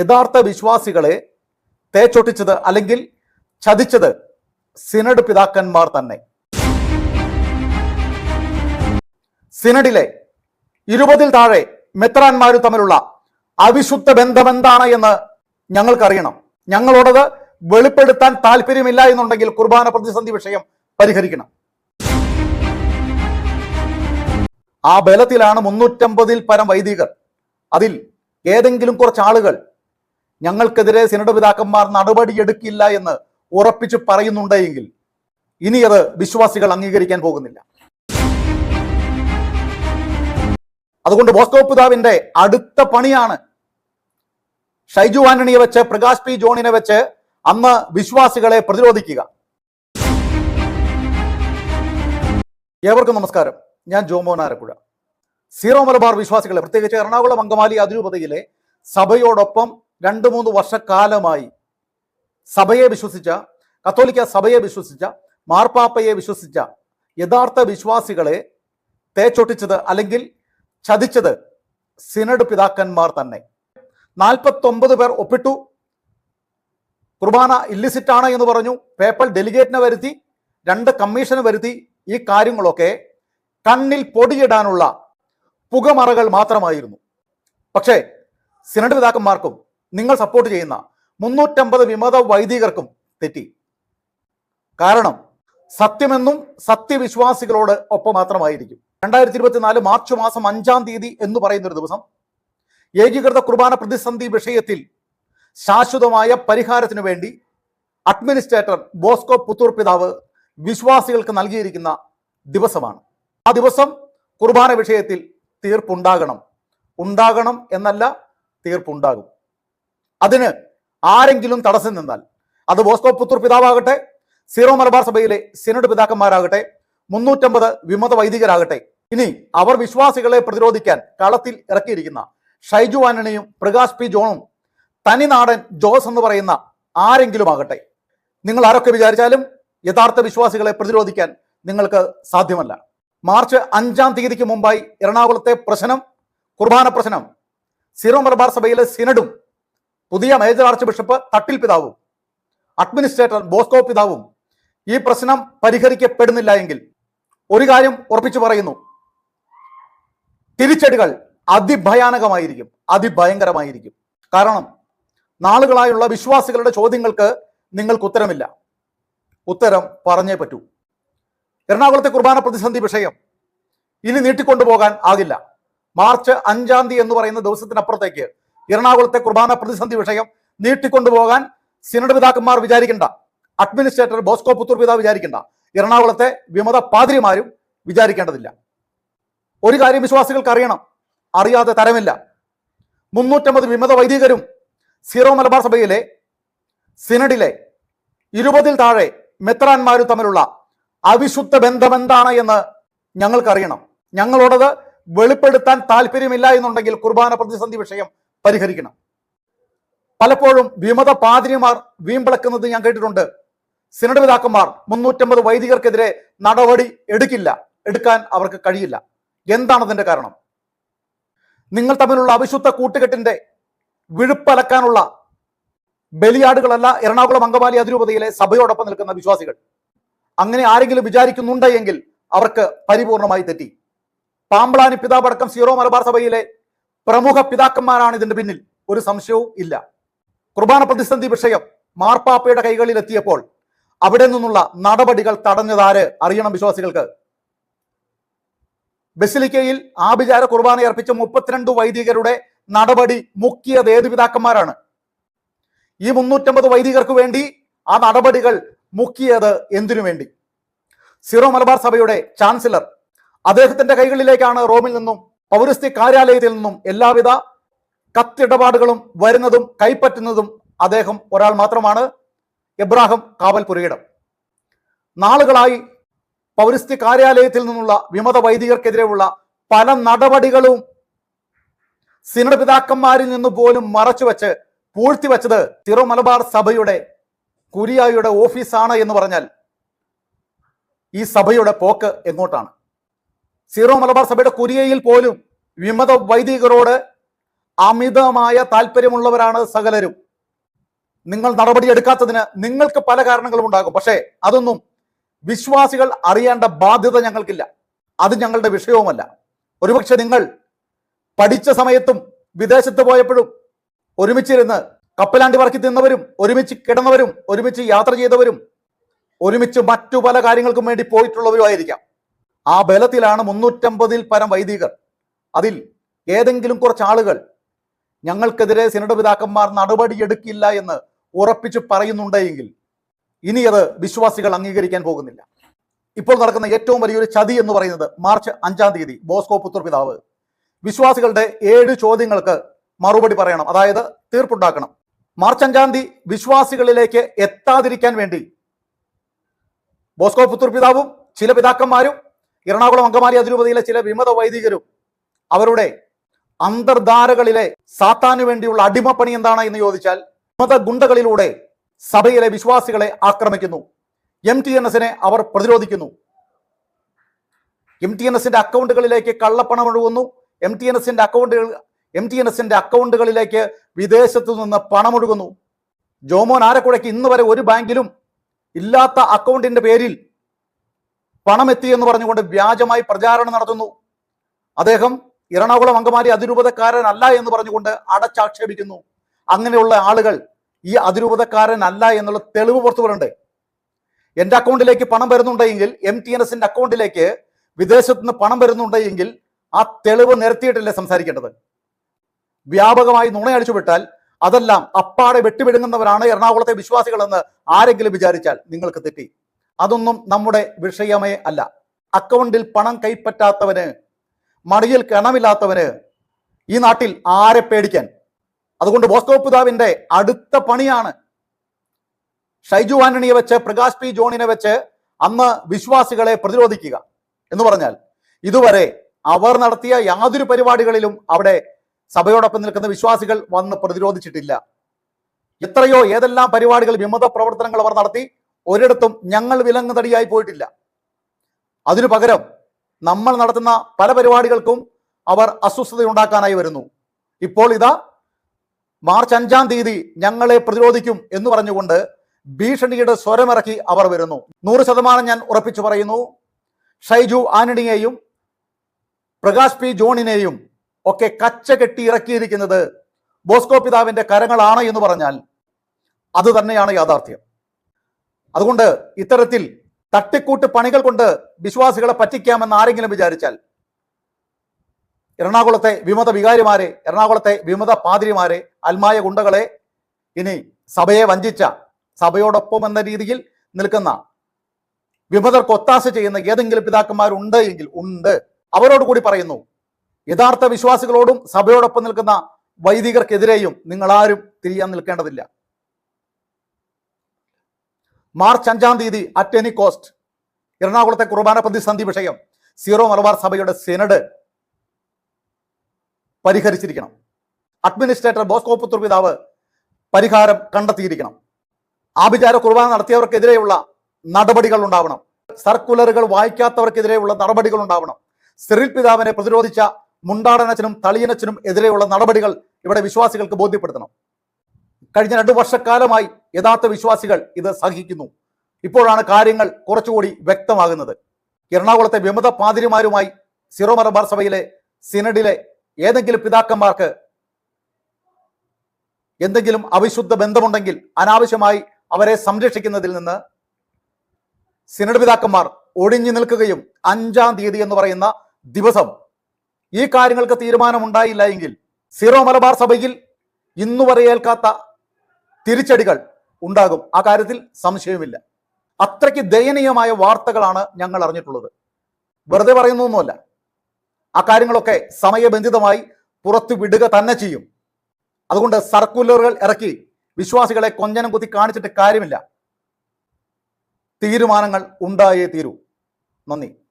യഥാർത്ഥ വിശ്വാസികളെ തേച്ചൊട്ടിച്ചത് അല്ലെങ്കിൽ ചതിച്ചത് സിനഡ് പിതാക്കന്മാർ തന്നെ. സിനഡിലെ ഇരുപതിൽ താഴെ മെത്രാന്മാരും തമ്മിലുള്ള അവിശുദ്ധ ബന്ധം എന്താണ് എന്ന് ഞങ്ങൾക്കറിയണം. ഞങ്ങളോടത് വെളിപ്പെടുത്താൻ താല്പര്യമില്ല എന്നുണ്ടെങ്കിൽ കുർബാന പ്രതിസന്ധി വിഷയം പരിഹരിക്കണം. ആ ബലത്തിലാണ് മുന്നൂറ്റമ്പതിൽ പരം വൈദികർ. അതിൽ ഏതെങ്കിലും കുറച്ച് ആളുകൾ ഞങ്ങൾക്കെതിരെ സിനഡ് പിതാക്കന്മാർ നടപടിയെടുക്കില്ല എന്ന് ഉറപ്പിച്ച് പറയുന്നുണ്ടെങ്കിൽ ഇനി അത് വിശ്വാസികൾ അംഗീകരിക്കാൻ പോകുന്നില്ല. അതുകൊണ്ട് ബോസ്കോ പിതാവിന്റെ അടുത്ത പണിയാണ് ഷൈജു ആന്റണിയെ വെച്ച് പ്രകാശ് പി ജോണിനെ വെച്ച് അന്ന് വിശ്വാസികളെ പ്രതിരോധിക്കുക. ഏവർക്കും നമസ്കാരം. ഞാൻ ജോമോൻ ആരപ്പുഴ സീറോ മലബാർ വിശ്വാസികളെ പ്രത്യേകിച്ച് എറണാകുളം അങ്കമാലി അതിരൂപതയിലെ സഭയോടൊപ്പം രണ്ട് മൂന്ന് വർഷക്കാലമായി സഭയെ വിശ്വസിച്ച കത്തോലിക്ക സഭയെ വിശ്വസിച്ച മാർപ്പാപ്പയെ വിശ്വസിച്ച യഥാർത്ഥ വിശ്വാസികളെ തേച്ചൊട്ടിച്ചത് അല്ലെങ്കിൽ ചതിച്ചത് സിനഡ് പിതാക്കന്മാർ തന്നെ. നാൽപ്പത്തൊമ്പത് പേർ ഒപ്പിട്ടു. കുർബാന ഇല്ലിസിറ്റ് ആണ് എന്ന് പറഞ്ഞു. പേപ്പൽ ഡെലിഗേറ്റിനെ വരുത്തി രണ്ട് കമ്മീഷന് വരുത്തി ഈ കാര്യങ്ങളൊക്കെ കണ്ണിൽ പൊടിയിടാനുള്ള പുകമറകൾ മാത്രമായിരുന്നു. പക്ഷേ സിനഡ് പിതാക്കന്മാർക്കും നിങ്ങൾ സപ്പോർട്ട് ചെയ്യുന്ന മുന്നൂറ്റമ്പത് വിമത വൈദികർക്കും തെറ്റി. കാരണം സത്യമെന്നും സത്യവിശ്വാസികളോട് ഒപ്പം മാത്രമായിരിക്കും. രണ്ടായിരത്തി ഇരുപത്തിനാല് മാർച്ച് മാസം അഞ്ചാം തീയതി എന്ന് പറയുന്ന ഒരു ദിവസം ഏകീകൃത കുർബാന പ്രതിസന്ധി വിഷയത്തിൽ ശാശ്വതമായ പരിഹാരത്തിനു വേണ്ടി അഡ്മിനിസ്ട്രേറ്റർ ബോസ്കോ പുത്തൂർ പിതാവ് വിശ്വാസികൾക്ക് നൽകിയിരിക്കുന്ന ദിവസമാണ്. ആ ദിവസം കുർബാന വിഷയത്തിൽ തീർപ്പുണ്ടാകണം. ഉണ്ടാകണം എന്നല്ല തീർപ്പുണ്ടാകും. അതിന് ആരെങ്കിലും തടസ്സം നിന്നാൽ അത് ബോസ്കോ പുത്തൂർ പിതാവാകട്ടെ സീറോ മലബാർ സഭയിലെ സിനഡ് പിതാക്കന്മാരാകട്ടെ മുന്നൂറ്റമ്പത് വിമത വൈദികരാകട്ടെ. ഇനി അവർ വിശ്വാസികളെ പ്രതിരോധിക്കാൻ കളത്തിൽ ഇറക്കിയിരിക്കുന്ന ഷൈജു ആന്റണിയും പ്രകാശ് പി ജോണും തനിനാടൻ ജോസ് എന്ന് പറയുന്ന ആരെങ്കിലും ആകട്ടെ. നിങ്ങൾ ആരൊക്കെ വിചാരിച്ചാലും യഥാർത്ഥ വിശ്വാസികളെ പ്രതിരോധിക്കാൻ നിങ്ങൾക്ക് സാധ്യമല്ല. മാർച്ച് അഞ്ചാം തീയതിക്ക് മുമ്പായി എറണാകുളത്തെ പ്രശ്നം കുർബാന പ്രശ്നം സിറോ മലബാർ സഭയിലെ സിനഡും പുതിയ മേജർ ആർച്ച് ബിഷപ്പ് തട്ടിൽ പിതാവും. അഡ്മിനിസ്ട്രേറ്റർ ബോസ്കോ പിതാവും. ഈ പ്രശ്നം പരിഹരിക്കപ്പെടുന്നില്ല എങ്കിൽ ഒരു കാര്യം ഉറപ്പിച്ചു പറയുന്നു. തിരിച്ചടികൾ അതിഭയാനകമായിരിക്കും അതിഭയങ്കരമായിരിക്കും. കാരണം നാളുകളായുള്ള വിശ്വാസികളുടെ ചോദ്യങ്ങൾക്ക് നിങ്ങൾക്ക് ഉത്തരമില്ല. ഉത്തരം പറഞ്ഞേ പറ്റൂ. എറണാകുളത്തെ കുർബാന പ്രതിസന്ധി വിഷയം ഇനി നീട്ടിക്കൊണ്ടുപോകാൻ ആകില്ല. മാർച്ച് അഞ്ചാം തീയതി എന്ന് പറയുന്ന ദിവസത്തിനപ്പുറത്തേക്ക് എറണാകുളത്തെ കുർബാന പ്രതിസന്ധി വിഷയം നീട്ടിക്കൊണ്ടുപോകാൻ സിനഡ് പിതാക്കന്മാർ വിചാരിക്കണ്ട. അഡ്മിനിസ്ട്രേറ്റർ ബോസ്കോ പുത്തൂർ പിതാവ് വിചാരിക്കണ്ട. എറണാകുളത്തെ വിമത പാതിരിമാരും വിചാരിക്കേണ്ടതില്ല. ഒരു കാര്യം വിശ്വാസികൾക്ക് അറിയണം അറിയാതെ തരമില്ല. മുന്നൂറ്റമ്പത് വിമത വൈദികരും സീറോ മലബാർ സഭയിലെ സിനഡിലെ ഇരുപതിൽ താഴെ മെത്രാന്മാരും തമ്മിലുള്ള അവിശുദ്ധ ബന്ധം എന്താണ് എന്ന് ഞങ്ങൾക്കറിയണം. ഞങ്ങളോടത് വെളിപ്പെടുത്താൻ താല്പര്യമില്ല എന്നുണ്ടെങ്കിൽ കുർബാന പ്രതിസന്ധി വിഷയം പരിഹരിക്കണം. പലപ്പോഴും വിമത പാതിരിമാർ വീമ്പിളക്കുന്നത് ഞാൻ കേട്ടിട്ടുണ്ട്. സിനഡ് പിതാക്കന്മാർ മുന്നൂറ്റമ്പത് വൈദികർക്കെതിരെ നടപടി എടുക്കില്ല. എടുക്കാൻ അവർക്ക് കഴിയില്ല. എന്താണ് അതിന്റെ കാരണം? നിങ്ങൾ തമ്മിലുള്ള അവിശുദ്ധ കൂട്ടുകെട്ടിന്റെ വിഴുപ്പലക്കാനുള്ള ബലിയാടുകളല്ല എറണാകുളം അങ്കമാലി അതിരൂപതയിലെ സഭയോടൊപ്പം നിൽക്കുന്ന വിശ്വാസികൾ. അങ്ങനെ ആരെങ്കിലും വിചാരിക്കുന്നുണ്ടെങ്കിൽ അവർക്ക് പരിപൂർണമായി തെറ്റി. പാമ്പളാനി പിതാപടക്കം സീറോ മലബാർ സഭയിലെ പ്രമുഖ പിതാക്കന്മാരാണ് ഇതിന്റെ പിന്നിൽ. ഒരു സംശയവും ഇല്ല. കുർബാന പ്രതിസന്ധി വിഷയം മാർപ്പാപ്പയുടെ കൈകളിൽ എത്തിയപ്പോൾ അവിടെ നിന്നുള്ള നടപടികൾ തടഞ്ഞതാര്? അറിയണം വിശ്വാസികൾക്ക്. ബസിലിക്കയിൽ ആഭിചാര കുർബാന അർപ്പിച്ച മുപ്പത്തിരണ്ട് വൈദികരുടെ നടപടി മുക്കിയത് ഏത് പിതാക്കന്മാരാണ്? ഈ മുന്നൂറ്റമ്പത് വൈദികർക്ക് വേണ്ടി ആ നടപടികൾ മുക്കിയത് എന്തിനു വേണ്ടി? സിറോ മലബാർ സഭയുടെ ചാൻസലർ അദ്ദേഹത്തിന്റെ കൈകളിലേക്കാണ് റോമിൽ നിന്നും പൗരസ്ത്യ കാര്യാലയത്തിൽ നിന്നും എല്ലാവിധ കത്തിടപാടുകളും വരുന്നതും കൈപ്പറ്റുന്നതും അദ്ദേഹം ഒരാൾ മാത്രമാണ്. എബ്രാഹിം കാവൽ പുരയിടം നാളുകളായി പൗരസ്ത്യ കാര്യാലയത്തിൽ നിന്നുള്ള വിമത വൈദികർക്കെതിരെയുള്ള പല നടപടികളും സിനഡ് പിതാക്കന്മാരിൽ നിന്ന് പോലും മറച്ചുവെച്ച് പൂഴ്ത്തിവെച്ചത് തിറോ മലബാർ സഭയുടെ കുരിയായുടെ ഓഫീസാണ് എന്ന് പറഞ്ഞാൽ ഈ സഭയുടെ പോക്ക് എങ്ങോട്ടാണ്? സീറോ മലബാർ സഭയുടെ കുരിയയിൽ പോലും വിമത വൈദികരോട് അമിതമായ താല്പര്യമുള്ളവരാണ് സകലരും. നിങ്ങൾ നടപടി എടുക്കാത്തതിന് നിങ്ങൾക്ക് പല കാരണങ്ങളും ഉണ്ടാകും. പക്ഷേ അതൊന്നും വിശ്വാസികൾ അറിയേണ്ട ബാധ്യത ഞങ്ങൾക്കില്ല. അത് ഞങ്ങളുടെ വിഷയവുമല്ല. ഒരുപക്ഷെ നിങ്ങൾ പഠിച്ച സമയത്തും വിദേശത്ത് പോയപ്പോഴും ഒരുമിച്ചിരുന്ന് കപ്പലാണ്ടി പറക്കി തിന്നവരും ഒരുമിച്ച് കിടന്നവരും ഒരുമിച്ച് യാത്ര ചെയ്തവരും ഒരുമിച്ച് മറ്റു പല കാര്യങ്ങൾക്കും വേണ്ടി പോയിട്ടുള്ളവരും പോയിട്ടുള്ളവരുമായിരിക്കാം. ആ ബലത്തിലാണ് മുന്നൂറ്റമ്പതിൽ പരം വൈദികർ. അതിൽ ഏതെങ്കിലും കുറച്ച് ആളുകൾ ഞങ്ങൾക്കെതിരെ സിനഡ് പിതാക്കന്മാർ നടപടിയെടുക്കില്ല എന്ന് ഉറപ്പിച്ച് പറയുന്നുണ്ടെങ്കിൽ ഇനി അത് വിശ്വാസികൾ അംഗീകരിക്കാൻ പോകുന്നില്ല. ഇപ്പോൾ നടക്കുന്ന ഏറ്റവും വലിയൊരു ചതി എന്ന് പറയുന്നത് മാർച്ച് അഞ്ചാം തീയതി ബോസ്കോ പുത്തൂർ പിതാവ് വിശ്വാസികളുടെ ഏഴ് ചോദ്യങ്ങൾക്ക് മറുപടി പറയണം അതായത് തീർപ്പുണ്ടാക്കണം. മാർച്ച് അഞ്ചാം തീയതി വിശ്വാസികളിലേക്ക് എത്താതിരിക്കാൻ വേണ്ടി ബോസ്കോ പുത്തൂർ പിതാവും ചില പിതാക്കന്മാരും എറണാകുളം അങ്കമാലി അതിരൂപതയിലെ ചില വിമത വൈദികരും അവരുടെ അന്തർധാരകളിലെ സാത്താനു വേണ്ടിയുള്ള അടിമപ്പണി എന്താണ് എന്ന് ചോദിച്ചാൽ വിമത ഗുണ്ടകളിലൂടെ സഭയിലെ വിശ്വാസികളെ ആക്രമിക്കുന്നു. എം ടി എൻ എസിനെ അവർ പ്രതിരോധിക്കുന്നു. എം ടി എൻ എസിന്റെ അക്കൗണ്ടുകളിലേക്ക് കള്ളപ്പണം ഒഴുകുന്നു എം ടി എൻ എസിന്റെ അക്കൗണ്ടുകൾ എം ടി എൻ എസിന്റെ അക്കൗണ്ടുകളിലേക്ക് വിദേശത്തു നിന്ന് പണമൊഴുകുന്നു. ജോമോൻ ആരക്കുഴയ്ക്ക് ഇന്ന് വരെ ഒരു ബാങ്കിലും ഇല്ലാത്ത അക്കൗണ്ടിന്റെ പേരിൽ പണം എത്തി എന്ന് പറഞ്ഞുകൊണ്ട് വ്യാജമായി പ്രചാരണം നടത്തുന്നു. അദ്ദേഹം എറണാകുളം അങ്കമാരി അതിരൂപതക്കാരനല്ല എന്ന് പറഞ്ഞുകൊണ്ട് അടച്ചാക്ഷേപിക്കുന്നു. അങ്ങനെയുള്ള ആളുകൾ ഈ അതിരൂപതക്കാരനല്ല എന്നുള്ള തെളിവ് പുറത്തു എന്റെ അക്കൗണ്ടിലേക്ക് പണം വരുന്നുണ്ടെങ്കിൽ എം ടി എൻ എസിന്റെ അക്കൗണ്ടിലേക്ക് വിദേശത്ത് നിന്ന് പണം വരുന്നുണ്ടെങ്കിൽ ആ തെളിവ് നിരത്തിയിട്ടല്ലേ സംസാരിക്കേണ്ടത്? വ്യാപകമായി നുണയടിച്ചു അതെല്ലാം അപ്പാടെ വെട്ടിവിടുങ്ങുന്നവരാണ് എറണാകുളത്തെ വിശ്വാസികളെന്ന് ആരെങ്കിലും വിചാരിച്ചാൽ നിങ്ങൾക്ക് തെറ്റി. അതൊന്നും നമ്മുടെ വിഷയമേ അല്ല. അക്കൗണ്ടിൽ പണം കൈപ്പറ്റാത്തവന് മടിയിൽ കിണമില്ലാത്തവന് ഈ നാട്ടിൽ ആരെ പേടിക്കാൻ? അതുകൊണ്ട് ബോസ്കോ പിതാവിന്റെ അടുത്ത പണിയാണ് ഷൈജു ആന്റണിയെ വെച്ച് പ്രകാശ് പി ജോണിനെ വെച്ച് അന്ന് വിശ്വാസികളെ പ്രതിരോധിക്കുക എന്ന് പറഞ്ഞാൽ ഇതുവരെ അവർ നടത്തിയ യാതൊരു പരിപാടികളിലും അവിടെ സഭയോടൊപ്പം നിൽക്കുന്ന വിശ്വാസികൾ വന്ന് പ്രതിരോധിച്ചിട്ടില്ല. എത്രയോ ഏതെല്ലാം പരിപാടികൾ വിമത പ്രവർത്തനങ്ങൾ അവർ നടത്തി ഒരിടത്തും ഞങ്ങൾ വിലങ്ങുതടിയായി പോയിട്ടില്ല. അതിനു പകരം നമ്മൾ നടത്തുന്ന പല പരിപാടികൾക്കും അവർ അസ്വസ്ഥതയുണ്ടാക്കാനായി വരുന്നു. ഇപ്പോൾ ഇതാ മാർച്ച് അഞ്ചാം തീയതി ഞങ്ങളെ പ്രതിരോധിക്കും എന്ന് പറഞ്ഞുകൊണ്ട് ഭീഷണിയുടെ സ്വരമിറക്കി അവർ വരുന്നു. നൂറ് ശതമാനം ഞാൻ ഉറപ്പിച്ചു പറയുന്നു. ഷൈജു ആന്റണിയെയും പ്രകാശ് പി ജോണിനെയും ഒക്കെ കച്ച കെട്ടി ഇറക്കിയിരിക്കുന്നത് ബോസ്കോ പിതാവിന്റെ കരങ്ങളാണ് എന്ന് പറഞ്ഞാൽ അത് തന്നെയാണ് യാഥാർത്ഥ്യം. അതുകൊണ്ട് ഇത്തരത്തിൽ തട്ടിക്കൂട്ട് പണികൾ കൊണ്ട് വിശ്വാസികളെ പറ്റിക്കാമെന്ന് ആരെങ്കിലും വിചാരിച്ചാൽ എറണാകുളത്തെ വിമത വികാരിമാരെ എറണാകുളത്തെ വിമത പാതിരിമാരെ അൽമായ ഗുണ്ടകളെ ഇനി സഭയെ വഞ്ചിച്ച സഭയോടൊപ്പം എന്ന രീതിയിൽ നിൽക്കുന്ന വിമതർക്ക് ഒത്താശ ചെയ്യുന്ന ഏതെങ്കിലും പിതാക്കന്മാരുണ്ട് എങ്കിൽ ഉണ്ട്. അവരോട് കൂടി പറയുന്നു യഥാർത്ഥ വിശ്വാസികളോടും സഭയോടൊപ്പം നിൽക്കുന്ന വൈദികർക്കെതിരെയും നിങ്ങൾ ആരും തിരിയാൻ നിൽക്കേണ്ടതില്ല. മാർച്ച് അഞ്ചാം തീയതി അറ്റ് എനി കോസ്റ്റ് എറണാകുളത്തെ കുർബാന പ്രതിസന്ധി വിഷയം സീറോ മലബാർ സഭയുടെ സെനഡ് പരിഹരിച്ചിരിക്കണം. അഡ്മിനിസ്ട്രേറ്റർ ബോസ്കോ പുത്തൂർ പിതാവ് പരിഹാരം കണ്ടെത്തിയിരിക്കണം. ആഭിചാര കുർബാന നടത്തിയവർക്കെതിരെയുള്ള നടപടികൾ ഉണ്ടാവണം. സർക്കുലറുകൾ വായിക്കാത്തവർക്കെതിരെയുള്ള നടപടികൾ ഉണ്ടാവണം. സിറിൽ പിതാവിനെ പ്രതിരോധിച്ച മുണ്ടാടനച്ചനും തളിയനച്ചനും എതിരെയുള്ള നടപടികൾ ഇവിടെ വിശ്വാസികൾക്ക് ബോധ്യപ്പെടുത്തണം. കഴിഞ്ഞ രണ്ടു വർഷക്കാലമായി യഥാർത്ഥ വിശ്വാസികൾ ഇത് സഹിക്കുന്നു. ഇപ്പോഴാണ് കാര്യങ്ങൾ കുറച്ചുകൂടി വ്യക്തമാകുന്നത്. എറണാകുളത്തെ വിമത പാതിരിമാരുമായി സിറോ മലബാർ സഭയിലെ സിനഡിലെ ഏതെങ്കിലും പിതാക്കന്മാർക്ക് എന്തെങ്കിലും അവിശുദ്ധ ബന്ധമുണ്ടെങ്കിൽ അനാവശ്യമായി അവരെ സംരക്ഷിക്കുന്നതിൽ നിന്ന് സിനഡ് പിതാക്കന്മാർ ഒഴിഞ്ഞു നിൽക്കുകയും അഞ്ചാം തീയതി എന്ന് പറയുന്ന ദിവസം ഈ കാര്യങ്ങൾക്ക് തീരുമാനമുണ്ടായില്ല എങ്കിൽ സിറോ മലബാർ സഭയിൽ ഇന്നു വരെ ഏൽക്കാത്ത തിരിച്ചടികൾ ഉണ്ടാകും. ആ കാര്യത്തിൽ സംശയമില്ല അത്രയ്ക്ക് ദയനീയമായ വാർത്തകളാണ് ഞങ്ങൾ അറിഞ്ഞിട്ടുള്ളത്. വെറുതെ പറയുന്നൊന്നുമല്ല ആ കാര്യങ്ങളൊക്കെ സമയബന്ധിതമായി പുറത്തു വിടുക തന്നെ ചെയ്യും. അതുകൊണ്ട് സർക്കുലറുകൾ ഇറക്കി വിശ്വാസികളെ കൊഞ്ഞനം കുത്തി കാണിച്ചിട്ട് കാര്യമില്ല. തീരുമാനങ്ങൾ ഉണ്ടായേ തീരൂ. നന്ദി.